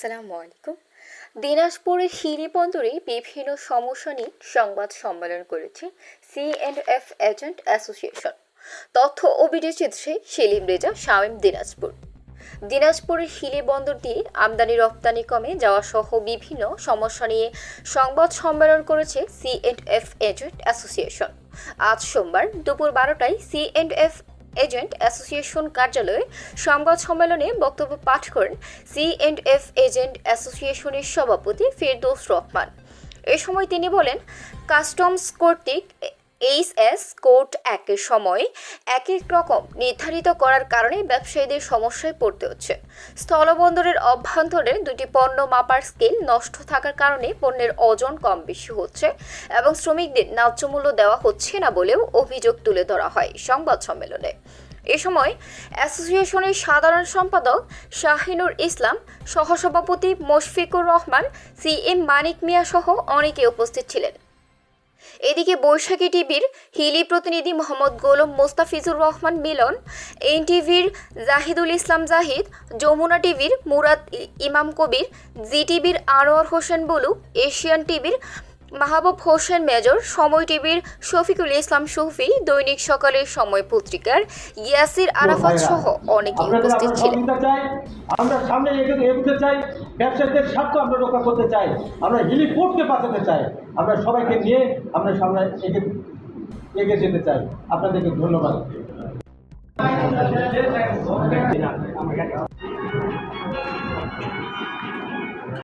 আসসালামু আলাইকুম। দিনাজপুরের হিলি বন্দরে বিভিন্ন সমস্যা নিয়ে সংবাদ সম্মেলন করেছে C and F agent association তথ্য ভিডিও চিত্রে সেলিম রেজা, শামীম দিনাজপুর। দিনাজপুরের হিলি বন্দর দিয়ে আমদানি রপ্তানি কমে যাওয়া সহ বিভিন্ন সমস্যা নিয়ে সংবাদ সম্মেলন করেছে C and F agent association আজ সোমবার দুপুর বারোটায় C and F agent association কার্যালয়ে সংবাদ সম্মেলনে বক্তব্য পাঠ করেন সি অ্যান্ড এফ এজেন্ট অ্যাসোসিয়েশনের সভাপতি ফেরদৌস রহমান। এ সময় তিনি বলেন, কাস্টমস কর্তৃক এইচ এস কোর্ট একের সময় এক এক রকম নির্ধারিত করার কারণে ব্যবসায়ীদের সমস্যায় পড়তে হচ্ছে। স্থলবন্দরের অভ্যন্তরে দুটি পণ্য মাপার স্কেল নষ্ট থাকার কারণে পণ্যের ওজন কম বেশি হচ্ছে এবং শ্রমিকদের ন্যায্য মূল্য দেওয়া হচ্ছে না বলেও অভিযোগ তুলে ধরা হয় সংবাদ সম্মেলনে। এ সময় অ্যাসোসিয়েশনের সাধারণ সম্পাদক শাহিনুর ইসলাম, সহসভাপতি মুশফিকুর রহমান, সি এম মানিক মিয়া সহ অনেকে উপস্থিত ছিলেন। এদিকে বৈশাখী টিভির হিলি প্রতিনিধি মোহাম্মদ গোলম মোস্তাফিজুর রহমান মিলন, এনটিভির জাহিদুল ইসলাম জাহিদ, যমুনা টিভির মুরাদ ইমাম কবির, জি টিভির আনোয়ার হোসেন বলু, এশিয়ান টিভির মাহবুব হোসেন মেজর সময় টিভির শফিকুল ইসলাম শফি দৈনিক সকালের সময় পত্রিকার ইয়াসির আরাফাত সহ আপনাদের উপস্থিত ছিলেন। আমরা সামনে এগোতে চাই ব্যবসায়ীদের স্বার্থ আমরা রক্ষা করতে চাই আমরা হিলিপোর্টকে বাঁচাতে চাই আমরা সবাইকে নিয়ে আমরা সামনে এগিয়ে এগিয়ে যেতে চাই। আপনাদেরকে ধন্যবাদ।